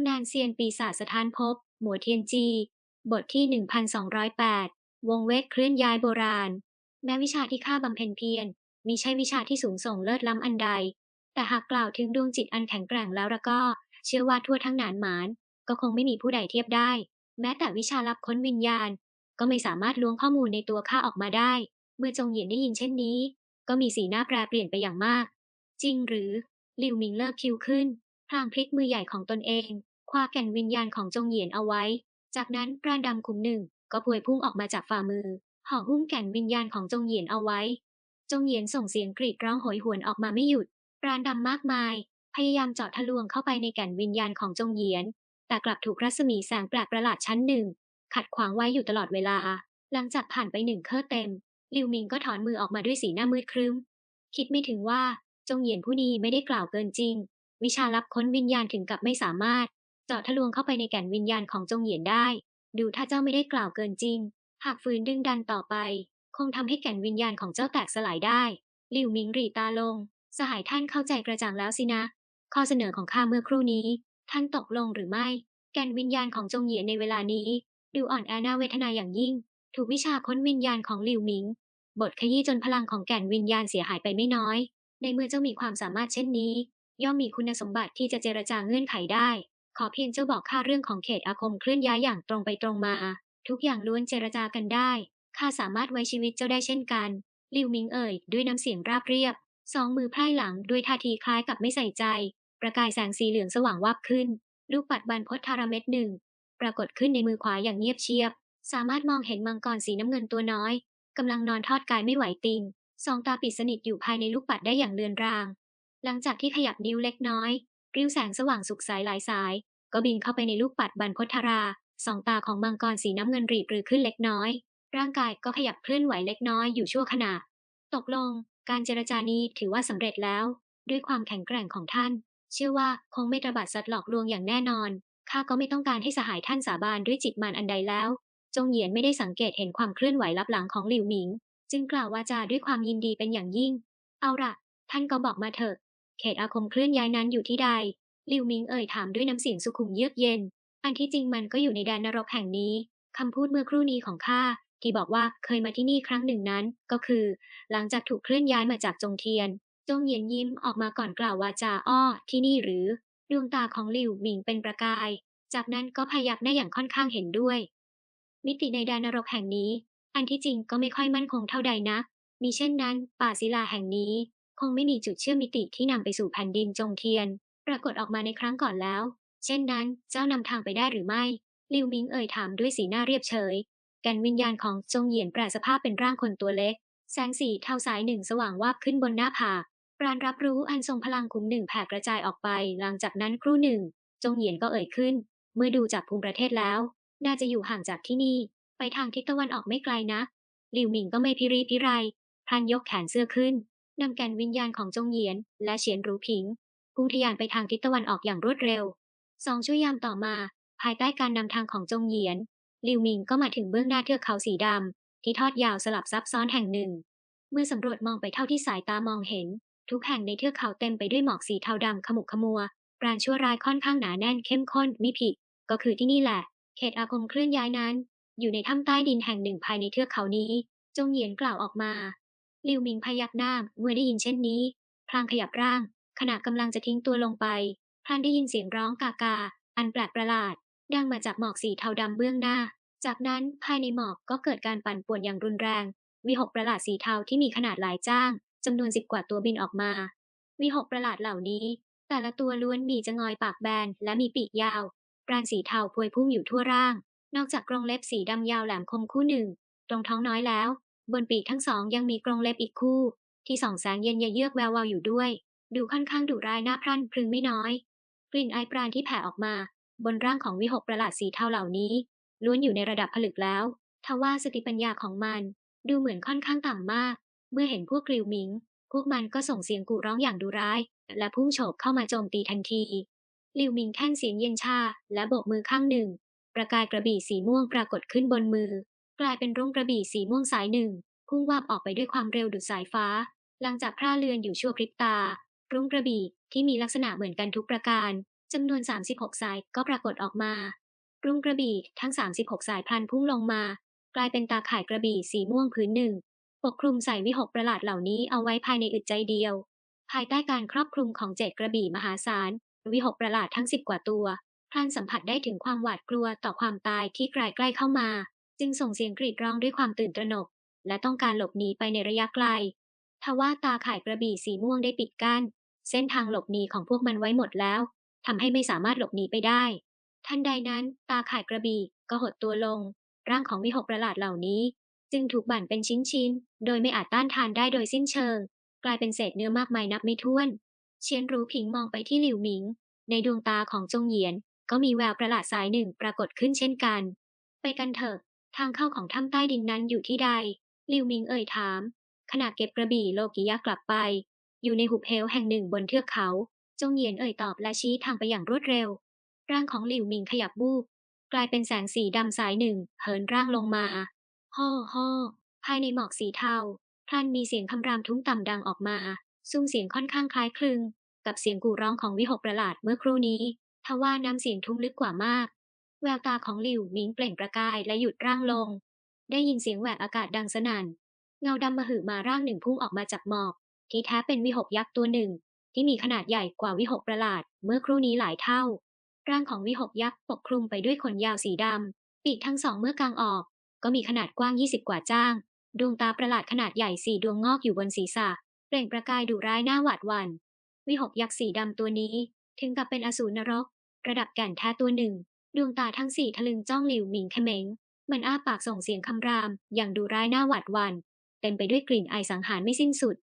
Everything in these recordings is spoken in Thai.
ำนานเซียนปีศาจสถานภพ หมัวเทียนจี บทที่ 1208 วงเวทเคลื่อนย้ายโบราณ แม้วิชาที่ข้าบำเพ็ญเพียรมิใช่วิชาที่สูงส่งเลิศล้ำอันใด แต่หากกล่าวถึงดวงจิตอันแข็งแกร่งแล้วละก็ เชื่อว่าทั่วทั้งหนานหมาน ก็คงไม่มีผู้ใดเทียบได้ แม้แต่วิชาลับค้นวิญญาณ ก็ไม่สามารถล้วงข้อมูลในตัวข้าออกมาได้ เมื่อจงเหยียนได้ยินเช่นนี้ ก็มีสีหน้าแปรเปลี่ยนไปอย่างมาก จริงหรือหลิวหมิงเลิกคิวขึ้นพลางพลิกมือใหญ่ของตนเอง คว้าแก่นวิญญาณของจงเหยียนเอาไว้ จากนั้นปราณดำขุมหนึ่ง ก็พวยพุ่งออกมาจากฝ่ามือห่อหุ้มแก่นวิญญาณของจงเหยียนเอาไว้ จงเหยียนส่งเสียงกรีดร้องโหยหวนออกมาไม่หยุดปราณดำมากมาย พยายามเจาะทะลวงเข้าไปในแก่นวิญญาณของจงเหยียน แต่กลับถูกรัศมีแสงแปลกประหลาดชั้นหนึ่ง ขัดขวางไว้อยู่ตลอดเวลา หลังจากผ่านไปหนึ่งเคอเต็ม ลิวมิงก็ถอนมือออกมาด้วยสีหน้ามืดครึ้ม คิดไม่ถึงว่าจงเหยียนผู้นี้ไม่ได้กล่าวเกินจริง วิชาลับค้นวิญญาณถึงกับไม่สามารถ เจาะทะลวงเข้าไปในแก่นวิญญาณของจงเหยียนได้ ดูถ้าเจ้าไม่ได้กล่าวเกินจริง หากฝืนดึงดันต่อไป คงทำให้แก่นวิญญาณของเจ้าแตกสลายได้ลิวมิงรีตาลง สหายท่านเข้าใจกระจ่างแล้วสินะ ข้อเสนอของข้าเมื่อครู่นี้ ท่านตกลงหรือไม่ แก่นวิญญาณของจงเหยียนในเวลานี้ ดูอ่อนแอน่าเวทนาอย่างยิ่ง ถูกวิชาค้นวิญญาณของลิวมิง บทขยี้จนพลังของแก่นวิญญาณเสียหายไปไม่น้อย ในเมื่อเจ้ามีความสามารถเช่นนี้ ย่อมมีคุณสมบัติที่จะเจรจาเงื่อนไขได้ ขอเพียงเจ้าบอกข้าเรื่องของเขตอาคมเคลื่อนย้ายอย่างตรงไปตรงมา ทุกอย่างล้วนเจรจากันได้ ข้าสามารถไว้ชีวิตเจ้าได้เช่นกัน ลิวมิงเอ่ย ด้วยน้ำเสียงราบเรียบ สองมือไพร่หลังด้วยท่าทีคล้ายกับไม่ใส่ใจ ประกายแสงสีเหลืองสว่างวับขึ้น ลูกปัดบานพดทาราเม็ดหนึ่ง ปรากฏขึ้นในมือขวาอย่างเงียบเชียบ สามารถมองเห็นมังกรสีน้ำเงินตัวน้อยกำลังนอนทอดกายไม่ไหวติงสองตาปิดสนิทอยู่ภายในลูกปัดได้อย่างเลือนราง หลังจากที่ขยับนิ้วเล็กน้อย ริ้วแสงสว่างสุกสายหลายสาย ก็บินเข้าไปในลูกปัดบรรพทราสองตาของมังกรสีน้ำเงินรีบรือขึ้นเล็กน้อย ร่างกายก็ขยับเคลื่อนไหวเล็กน้อยอยู่ชั่วขณะ ตกลง การเจรจานี้ถือว่าสำเร็จแล้ว ด้วยความแข็งแกร่งของท่าน เชื่อว่าคงไม่ตระบัดสัตว์หลอกลวงอย่างแน่นอนข้าก็ไม่ต้องการให้สหายท่านสาบานด้วยจิตมันอันใดแล้ว จงเหยียนไม่ได้สังเกตเห็นความเคลื่อนไหวลับหลังของหลิวหมิง จึงกล่าววาจาด้วยความยินดีเป็นอย่างยิ่ง เอาละท่านก็บอกมาเถอะ เขตอาคมเคลื่อนย้ายนั้นอยู่ที่ใดลิวมิงเอ่ยถามด้วยน้ำเสียงสุขุมเยือกเย็น อันที่จริงมันก็อยู่ในแดนนรกแห่งนี้คำพูดเมื่อครู่นี้ของข้าที่บอกว่าเคยมาที่นี่ครั้งหนึ่งนั้น ก็คือ หลังจากถูกเคลื่อนย้ายมาจากจงเทียน จงเยียนยิ้มออกมาก่อนกล่าววาจาอ้อที่นี่หรือ ดวงตาของหลิวหมิงเป็นประกาย จากนั้นก็พยักหน้าอย่างค่อนข้างเห็นด้วย มิติในแดนนรกแห่งนี้ อันที่จริงก็ไม่ค่อยมั่นคงเท่าใดนักมีเช่นนั้น ป่าศิลาแห่งนี้ คงไม่มีจุดเชื่อมมิติที่นำไปสู่แผ่นดินจงเทียน ปรากฏออกมาในครั้งก่อนแล้ว เช่นนั้น เจ้านำทางไปได้หรือไม่ลิวมิงเอ่ยถามด้วยสีหน้าเรียบเฉยกันวิญญาณของจงเหยียนแปลสภาพเป็นร่างคนตัวเล็ก แสงสีเทาสายหนึ่งสว่างวาบขึ้นบนหน้าผากปราณรับรู้อันทรงพลังขุมหนึ่งแผ่กระจายออกไป หลังจากนั้นครู่หนึ่ง จงเหยียนก็เอ่ยขึ้น เมื่อดูจากภูมิประเทศแล้ว น่าจะอยู่ห่างจากที่นี่ ไปทางทิศตะวันออกไม่ไกลนะลิวหมิงก็ไม่พิรีพิไรพลันยกแขนเสื้อขึ้น นำแกนวิญญาณของจงเหยียน และเฉียนรูผิงพุ่งทะยานไปทางทิศตะวันออกอย่างรวดเร็วสองชั่วยามต่อมา ภายใต้การนำทางของจงเหยียนลิวหมิงก็มาถึงเบื้องหน้าเทือกเขาสีดำที่ทอดยาวสลับซับซ้อนแห่งหนึ่ง เมื่อสำรวจมองไปเท่าที่สายตามองเห็น ทุกแห่งในเทือกเขาเต็มไปด้วยหมอกสีเทาดำขมุกขมัวปราณชั่วร้ายค่อนข้างหนาแน่นเข้มข้นมิผิด ก็คือที่นี่แหละ เขตอาคมเคลื่อนย้ายนั้น อยู่ในถ้ำใต้ดินแห่งหนึ่งภายในเทือกเขานี้ จงเหยียนกล่าวออกมา ลิวหมิงพยักหน้าเมื่อได้ยินเช่นนี้ พลางขยับร่าง ขณะกำลังจะทิ้งตัวลงไป พลางได้ยินเสียงร้องกากา อันแปลกประหลาด ดังมาจากหมอกสีเทาดำเบื้องหน้า จากนั้นภายในหมอกก็เกิดการปั่นป่วนอย่างรุนแรง วิหกประหลาดสีเทาที่มีขนาดหลายจ้างจำนวนสิบกว่าตัวบินออกมา วิหกประหลาดเหล่านี้ แต่ละตัวล้วนมีจะงอยปากแบนและมีปีกยาวราณสีเทาพวยพุ่งอยู่ทั่วร่าง นอกจากกรงเล็บสีดำยาวแหลมคมคู่หนึ่ง ตรงท้องน้อยแล้ว บนปีกทั้งสองยังมีกรงเล็บอีกคู่ ที่ส่องแสงเย็นเยือกแวววาวอยู่ด้วย ดูค่อนข้างดุร้ายน่าพรั่นพรึงไม่น้อย กลิ่นไอปราณที่แผ่ออกมา บนร่างของวิหกประหลาดสีเทาเหล่านี้ล้วนอยู่ในระดับผลึกแล้วทว่าสติปัญญาของมัน ดูเหมือนค่อนข้างต่ำมาก เมื่อเห็นพวกกลิวหมิง พวกมันก็ส่งเสียงกูร้องอย่างดุร้าย และพุ่งโฉบเข้ามาโจมตีทันทีลิวหมิงแค่นเสียงเย็นชา และโบกมือข้างหนึ่ง ประกายกระบี่สีม่วงปรากฏขึ้นบนมือ กลายเป็นร่งกระบี่สีม่วงสายหนึ่ง พุ่งวาบออกไปด้วยความเร็วดุดสายฟ้า หลังจากพร่าเลือนอยู่ชั่วพริบตา รุ่งกระบี่ที่มีลักษณะเหมือนกันทุกประการจำนวน 36 สายก็ปรากฏออกมา รุ่งกระบี่ทั้ง 36 สายพลันพุ่งลงมา กลายเป็นตาข่ายกระบี่สีม่วงพื้นหนึ่ง ปกคลุมใส่วิหกประหลาดเหล่านี้เอาไว้ภายในอึดใจเดียว ภายใต้การครอบคลุมของเจ็ดกระบี่มหาศาล วิหกประหลาดทั้งสิบกว่าตัวพลันสัมผัสได้ถึงความหวาดกลัวต่อความตายที่ใกล้ใกล้เข้ามา จึงส่งเสียงกรีดร้องด้วยความตื่นตระหนก และต้องการหลบหนีไปในระยะไกล ทว่าตาข่ายกระบี่สีม่วงได้ปิดกั้นเส้นทางหลบหนีของพวกมันไว้หมดแล้วทำให้ไม่สามารถหลบหนีไปได้ ทันใดนั้น ตาข่ายกระบี่ก็หดตัวลง ร่างของวิหกประหลาดเหล่านี้ จึงถูกบั่นเป็นชิ้นๆ โดยไม่อาจต้านทานได้โดยสิ้นเชิง กลายเป็นเศษเนื้อมากมายนับไม่ถ้วน เชียนรู้ผิงมองไปที่หลิวหมิง ในดวงตาของจงเหยียน ก็มีแววประหลาดสายหนึ่งปรากฏขึ้นเช่นกัน ไปกันเถอะ ทางเข้าของถ้ำใต้ดินนั้นอยู่ที่ใดหลิวหมิงเอ่ยถาม ขณะเก็บกระบี่โลกิยะกลับไป อยู่ในหุบเหวแห่งหนึ่งบนเทือกเขา จงเหยียนเอ่ยตอบและชี้ทางไปอย่างรวดเร็ว ร่างของหลิวหมิงขยับบูบกลายเป็นแสงสีดำสายหนึ่งเหินร่างลงมาฮ่อฮ่อภายในหมอกสีเทาพลันมีเสียงคำรามทุ้มต่ำดังออกมาซุ้มเสียงค่อนข้างคล้ายคลึง กับเสียงกู่ร้องของวิหกประหลาดเมื่อครู่นี้ ทว่าน้ำเสียงทุ้มลึกกว่ามาก แววตาของหลิวหมิงเปล่งประกายและหยุดร่างลง ได้ยินเสียงแหวกอากาศดังสนั่น เงาดำมหึมาร่างหนึ่งพุ่งออกมาจากหมอก ที่แท้เป็นวิหกยักษ์ตัวหนึ่ง ที่มีขนาดใหญ่กว่าวิหกประหลาด เมื่อครู่นี้หลายเท่า ร่างของวิหกยักษ์ปกคลุมไปด้วยขนยาวสีดำปีกทั้งสองเมื่อกางออก ก็มีขนาดกว้าง 20 กว่าจ้าง ดวงตาประหลาดขนาดใหญ่สี่ดวงงอกอยู่บนศีรษะ เปล่งประกายดุร้ายหน้าหวาดหวัน่นวิหกยักษ์สีดำตัวนี้ ถึงกับเป็นอสูรนรก ระดับแก่นแท้ตัวหนึ่ง ดวงตาทั้งสี่ทะลึงจ้องหลิวหมิงเขม็ง มันอ้าปากส่งเสียงคำราม อย่างดุร้ายหน้าหวาดหวัน่นเต็มไปด้วยกลิ่นไอสังหารไม่สิ้นสุด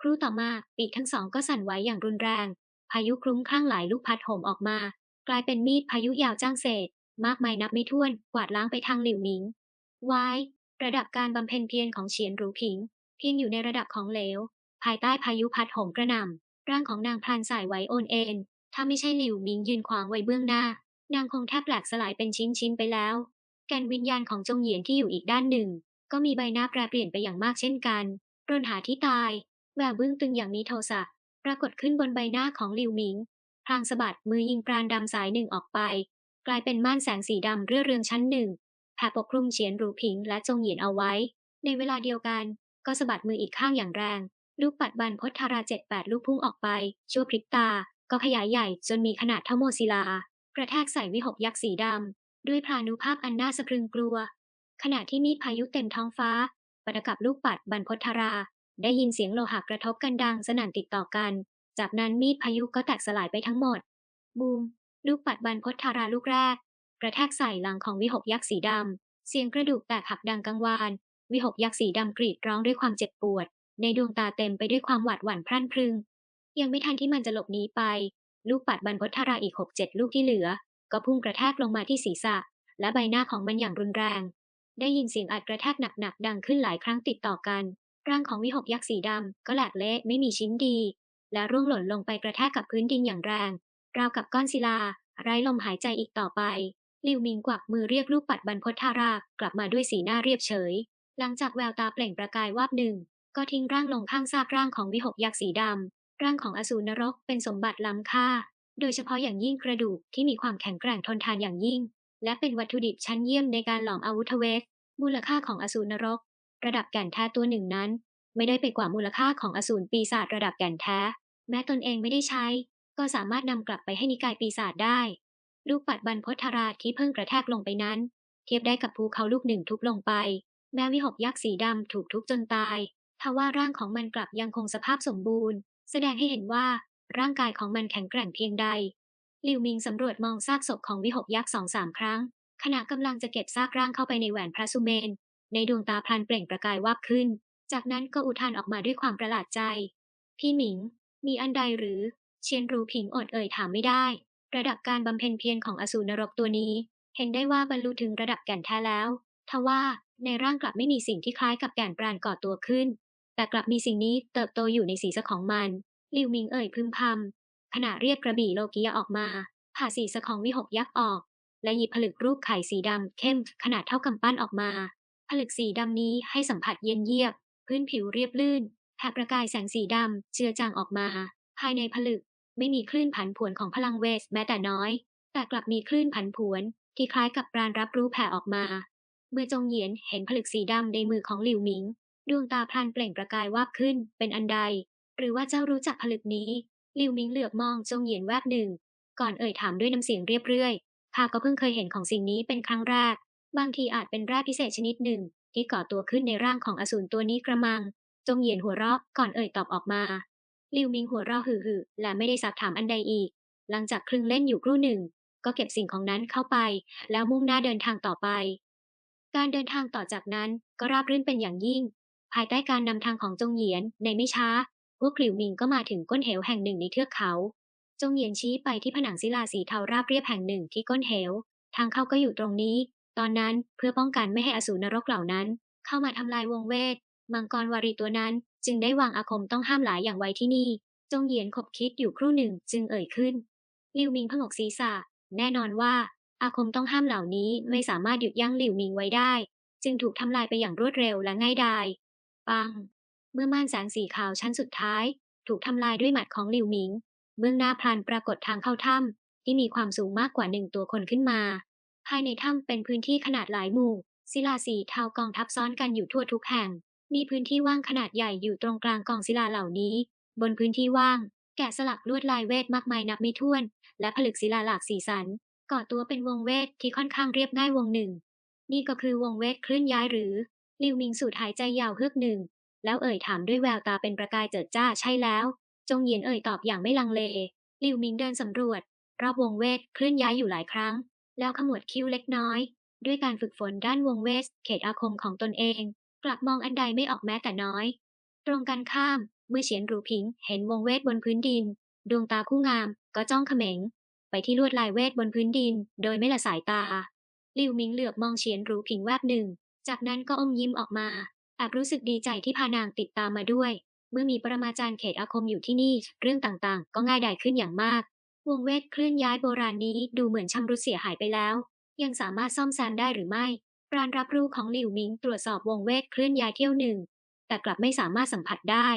ครู่ต่อมาปีกทั้งสองก็สั่นไหวอย่างรุนแรง พายุคลุ้มคลั่งหลายลูกพัดโหมออกมา กลายเป็นมีดพายุยาวจ้างเศษ มากมายนับไม่ถ้วน กวาดล้างไปทางหลิวหมิงวายระดับการบำเพ็ญเพียรของเฉียนหรูผิงเพียงอยู่ในระดับของเหลว ภายใต้พายุพัดโหมกระหน่ำร่างของนางพลานสายไหวโอนเอ็นถ้าไม่ใช่หลิวหมิงยืนขวางไว้เบื้องหน้า นางคงแทบแหลกสลายเป็นชิ้นๆไปแล้ว แกนวิญญาณของจงเหยียนที่อยู่อีกด้านหนึ่ง ก็มีใบหน้าแปรเปลี่ยนไปอย่างมากเช่นกันรนหาที่ตาย แววบึ้งตึงอย่างมีโทสะปรากฏขึ้นบนใบหน้าของหลิวหมิงพลางสะบัดมือยิงปราณดำสายหนึ่งออกไป กลายเป็นม่านแสงสีดำเรื่อเรืองชั้นหนึ่งแผ่ปกคลุมเฉียนรูผิงและจงเหยียนเอาไว้ ในเวลาเดียวกัน ก็สะบัดมืออีกข้างอย่างแรง ลูกปัดบันพศธาราเจ็ดแปดลูกพุ่งออกไป ชั่วพริบตา ก็ขยายใหญ่จนมีขนาดเท่าโมศิลา กระแทกใส่วิหกยักษ์สีดำ ด้วยพลานุภาพอันน่าสะพรึงกลัว ขณะที่มีดพายุเต็มท้องฟ้าประกับลูกปัดบันพศธารา ได้ยินเสียงโลหะกระทบกันดังสนั่นติดต่อกัน จากนั้นมีดพายุก็แตกสลายไปทั้งหมด บูม ลูกปัดบันพศธาราลูกแรก กระแทกใส่หลังของวิหกยักษ์สีดำ เสียงกระดูกแตกหักดังกังวาน วิหกยักษ์สีดำกรีดร้องด้วยความเจ็บปวด ในดวงตาเต็มไปด้วยความหวาดหวั่นพรั่นพรึง ยังไม่ทันที่มันจะหลบหนีไป ลูกปัดบันพศธาราอีกหกเจ็ดลูกที่เหลือ ก็พุ่งกระแทกลงมาที่ศีรษะ และใบหน้าของมันอย่างรุนแรง ได้ยินเสียงอัดกระแทกหนักๆดังขึ้นหลายครั้งติดต่อกัน ร่างของวิหกยักษ์สีดำก็แหลกเละไม่มีชิ้นดี และร่วงหล่นลงไปกระแทกกับพื้นดินอย่างแรง ราวกับก้อนศิลา ไร้ลมหายใจอีกต่อไปลิวมิงกวักมือเรียกลูกปัดบรรพตทารากลับมาด้วยสีหน้าเรียบเฉย หลังจากแววตาเปล่งประกายวาบหนึ่ง ก็ทิ้งร่างลงข้างซากร่างของวิหกยักษ์สีดำ ร่างของอสูรนรกเป็นสมบัติล้ำค่า โดยเฉพาะอย่างยิ่งกระดูกที่มีความแข็งแกร่งทนทานอย่างยิ่ง และเป็นวัตถุดิบชั้นเยี่ยมในการหลอมอาวุธเวทมูลค่าของอสูรนรก ระดับแก่นแท้ตัวหนึ่งนั้น ไม่ได้ไปกว่ามูลค่าของอสูรปีศาจระดับแก่นแท้ แม้ตนเองไม่ได้ใช้ ก็สามารถนำกลับไปให้นิกายปีศาจได้ ลูกปัดบรรพตธาราที่เพิ่งกระแทกลงไปนั้น เทียบได้กับภูเขาลูกหนึ่งทุบลงไป แม้วิหกยักษ์สีดำถูกทุบจนตายทว่าร่างของมันกลับยังคงสภาพสมบูรณ์ แสดงให้เห็นว่าร่างกายของมันแข็งแกร่งเพียงใดลิวมิงสำรวจมองซากศพของวิหกยักษ์สองสามครั้ง ขณะกำลังจะเก็บซากร่างเข้าไปในแหวนพระสุเมน ในดวงตาพลันเปล่งประกายวาบขึ้น จากนั้นก็อุทานออกมาด้วยความประหลาดใจ พี่หมิง มีอันใดหรือ เชียนรูผิงอดเอ่ยถามไม่ได้ ระดับการบำเพ็ญเพียรของอสูรนรกตัวนี้ เห็นได้ว่าบรรลุถึงระดับแก่นแท้แล้ว ทว่าในร่างกลับไม่มีสิ่งที่คล้ายกับแก่นปราณก่อตัวขึ้น แต่กลับมีสิ่งนี้เติบโตอยู่ในศีรษะของมัน ลิวมิงเอ่ยพึมพำขณะเรียกกระบี่โลกียออกมา ผ่าศีรษะของวิหกยักษ์ออก และหยิบผลึกรูปไข่สีดำเข้มขนาดเท่ากำปั้นออกมา ผลึกสีดำนี้ให้สัมผัสเย็นเยียบ พื้นผิวเรียบลื่นแผ่ประกายแสงสีดำเจือจางออกมา ภายในผลึกไม่มีคลื่นผันผวนของพลังเวทแม้แต่น้อย แต่กลับมีคลื่นผันผวน ที่คล้ายกับปราณรับรู้แผ่ออกมา เมื่อจงเหยียนเห็นผลึกสีดำในมือของหลิวหมิง ดวงตาพลันเปล่งประกายวาบขึ้น เป็นอันใด หรือว่าเจ้ารู้จักผลึกนี้ ลิวมิงเหลือบมองจงเหยียนแวบหนึ่ง ก่อนเอ่ยถามด้วยน้ำเสียงเรียบเรื่อยข้าก็เพิ่งเคยเห็นของสิ่งนี้เป็นครั้งแรก บางทีอาจเป็นแร่พิเศษชนิดหนึ่ง ที่ก่อตัวขึ้นในร่างของอสูรตัวนี้กระมัง จงเหยียนหัวเราะก่อนเอ่ยตอบออกมา ลิวมิงหัวเราะหึ่ๆและไม่ได้สักถามอันใดอีก หลังจากครึ่งเล่นอยู่ครู่หนึ่ง ก็เก็บสิ่งของนั้นเข้าไป แล้วมุ่งหน้าเดินทางต่อไป การเดินทางต่อจากนั้นก็ราบรื่นเป็นอย่างยิ่ง ภายใต้การนำทางของจงเหยียน ในไม่ช้า พวกหลิวมิงก็มาถึงก้นเหวแห่งหนึ่งในเทือกเขา จงเหยียนชี้ไปที่ผนังศิลาสีเทาราบเรียบแห่งหนึ่งที่ก้นเหว ทางเข้าก็อยู่ตรงนี้ ตอนนั้นเพื่อป้องกันไม่ให้อสูรนรกเหล่านั้น เข้ามาทำลายวงเวท มังกรวารีตัวนั้น จึงได้วางอาคมต้องห้ามหลายอย่างไว้ที่นี่ จงเหยียนขบคิดอยู่ครู่หนึ่งจึงเอ่ยขึ้นหลิวมิงผงกศีรษะ แน่นอนว่า อาคมต้องห้ามเหล่านี้ไม่สามารถหยุดยั้งหลิวมิงไว้ได้ จึงถูกทำลายไปอย่างรวดเร็วและง่ายดาย ปัง เมื่อม่านแสงสีขาวชั้นสุดท้าย ถูกทำลายด้วยหมัดของหลิวหมิง เบื้องหน้าพลันปรากฏทางเข้าถ้ำที่มีความสูงมากกว่าหนึ่งตัวคนขึ้นมา ภายในถ้ำเป็นพื้นที่ขนาดหลายหมู่ ศิลาสีเทากองทับซ้อนกันอยู่ทั่วทุกแห่ง มีพื้นที่ว่างขนาดใหญ่อยู่ตรงกลางกองศิลาเหล่านี้ บนพื้นที่ว่าง แกะสลักลวดลายเวทมากมายนับไม่ถ้วน และผลึกศิลาหลากสีสันก่อตัวเป็นวงเวทที่ค่อนข้างเรียบง่ายวงหนึ่ง นี่ก็คือวงเวทเคลื่อนย้ายหรือ ลิวมิงสูดหายใจยาวเฮือกหนึ่ง แล้วเอ่ยถามด้วยแววตาเป็นประกายเจิดจ้าใช่แล้ว จงเหยียนเอ่ยตอบอย่างไม่ลังเล ลิวมิงเดินสำรวจ รอบวงเวทเคลื่อนย้ายอยู่หลายครั้ง แล้วขมวดคิ้วเล็กน้อย ด้วยการฝึกฝนด้านวงเวทเขตอาคมของตนเอง กลับมองอันใดไม่ออกแม้แต่น้อย ตรงกันข้าม เมื่อเฉียนรูผิง เห็นวงเวทบนพื้นดิน ดวงตาคู่งาม ก็จ้องเขม็ง ไปที่ลวดลายเวทบนพื้นดิน โดยไม่ละสายตาลิวมิงเหลือบมองเฉียนรูผิงแวบหนึ่ง จากนั้นก็อมยิ้มออกมาแอบรู้สึกดีใจที่พานางติดตามมาด้วย เมื่อมีปรมาจารย์เขตอาคมอยู่ที่นี่ เรื่องต่างๆ ก็ง่ายดายขึ้นอย่างมาก วงเวทเคลื่อนย้ายโบราณนี้ดูเหมือนชำรุดเสียหายไปแล้ว ยังสามารถซ่อมแซมได้หรือไม่ปราณรับรู้ของหลิวมิงตรวจสอบวงเวทเคลื่อนย้ายเที่ยวหนึ่ง แต่กลับไม่สามารถสัมผัสได้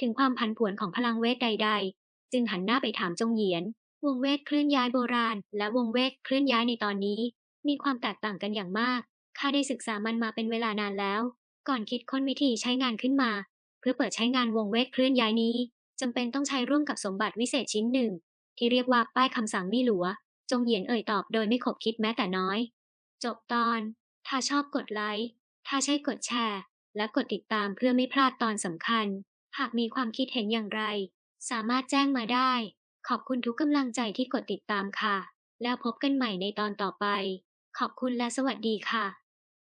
ถึงความผันผวนของพลังเวทใด ๆ จึงหันหน้าไปถามจงเหยียน วงเวทเคลื่อนย้ายโบราณ และวงเวทเคลื่อนย้ายในตอนนี้ มีความแตกต่างกันอย่างมาก ข้าได้ศึกษามันมาเป็นเวลานานแล้ว ก่อนคิดค้นวิธีใช้งานขึ้นมา เพื่อเปิดใช้งานวงเวทเคลื่อนย้ายนี้จำเป็นต้องใช้ร่วมกับสมบัติวิเศษชิ้นหนึ่ง ที่เรียกว่าป้ายคำสั่งมี่หลัว จงเหยียนเอ่ยตอบโดยไม่ขบคิดแม้แต่น้อย จบตอน ถ้าชอบกดไลค์ ถ้าใช่กดแชร์ และกดติดตามเพื่อไม่พลาดตอนสำคัญ หากมีความคิดเห็นอย่างไร สามารถแจ้งมาได้ ขอบคุณทุกกำลังใจที่กดติดตามค่ะ แล้วพบกันใหม่ในตอนต่อไป ขอบคุณและสวัสดีค่ะ